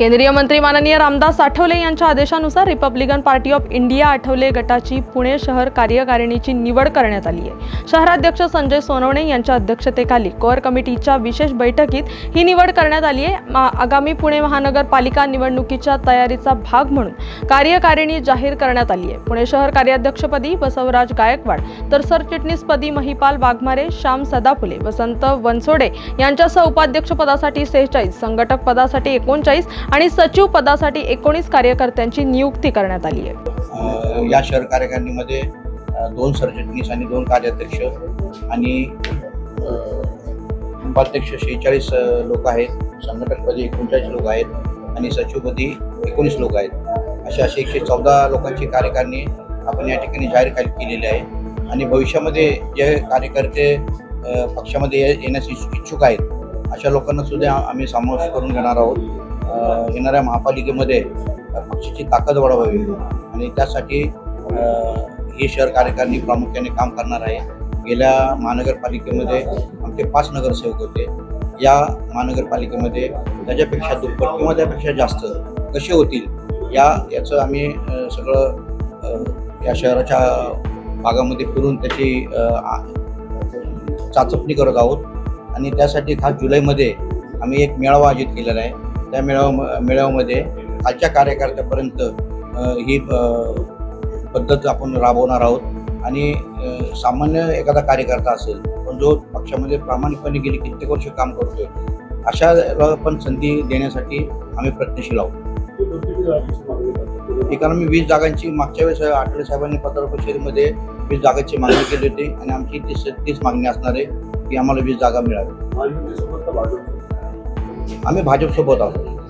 केंद्रीय मंत्री माननीय रामदास आठवले यांच्या आदेशानुसार Republican party of India Athawale गटाची पुणे शहर कार्यकारिणीची निवड करण्यात आली आहे. शहराध्यक्ष संजय सोनवणे यांच्या अध्यक्षतेखाली कोअर कमिटीच्या विशेष बैठकीत ही निवड करण्यात आली आहे. मा- आगामी पुणे महानगरपालिका निवडणुकीच्या तयारीचा भाग म्हणून कार्यकारिणी जाहीर करण्यात आली आहे. पुणे शहर कार्याध्यक्षपदी बसवराज गायकवाड तर सरचिटणीसपदी महिपाल वाघमारे श्याम सदाफुले वसंत वनसोडे यांच्यासह उपाध्यक्षपदासाठी सेहेचाळीस संघटक पदासाठी एकोणचाळीस आणि सचिव पदासाठी एकोणीस कार्यकर्त्यांची नियुक्ती करण्यात आली आहे. या शहर कार्यकारिणीमध्ये दोन सरचिटणीस आणि दोन कार्याध्यक्ष आणि उपाध्यक्ष शेहेचाळीस लोक आहेत संघटकपदी एकोणचाळीस लोक आहेत आणि सचिवपदी एकोणीस लोक आहेत. अशा असे एकशे चौदा लोकांची कार्यकारिणी आपण या ठिकाणी जाहीर केलेली आहे. आणि भविष्यामध्ये जे कार्यकर्ते पक्षामध्ये येण्यास इच्छुक आहेत अशा लोकांना सुद्धा आम्ही समावेश करून घेणार आहोत. येणाऱ्या महापालिकेमध्ये पक्षाची ताकद वाढवावी. आणि त्यासाठी हे शहर कार्यकारिणी प्रामुख्याने काम करणार आहे. गेल्या महानगरपालिकेमध्ये आमचे पाच नगरसेवक होते. या महानगरपालिकेमध्ये त्याच्यापेक्षा दुप्पट किंवा त्यापेक्षा जास्त कसे होतील या याचं आम्ही सगळं या शहराच्या भागामध्ये फिरून त्याची चाचपणी करत आहोत. आणि त्यासाठी खास जुलैमध्ये आम्ही एक मेळावा आयोजित केलेला आहे. त्या मेळावा मेळाव्यामध्ये आजच्या कार्यकर्त्यापर्यंत ही पद्धत आपण राबवणार आहोत. आणि सामान्य एखादा कार्यकर्ता असेल पण जो पक्षामध्ये प्रामाणिकपणे गेली कित्येक वर्ष काम करतोय अशाला पण संधी देण्यासाठी आम्ही प्रयत्नशील आहोत. हे मी वीस जागांची मागच्या वेळेस आठवडे साहेबांनी पत्रकार परिषदेमध्ये वीस जागांची मागणी केली होती आणि आमची तीस तीस मागणी असणार आहे की आम्हाला वीस जागा मिळावी. आम्ही भाजपसोबत आहोत.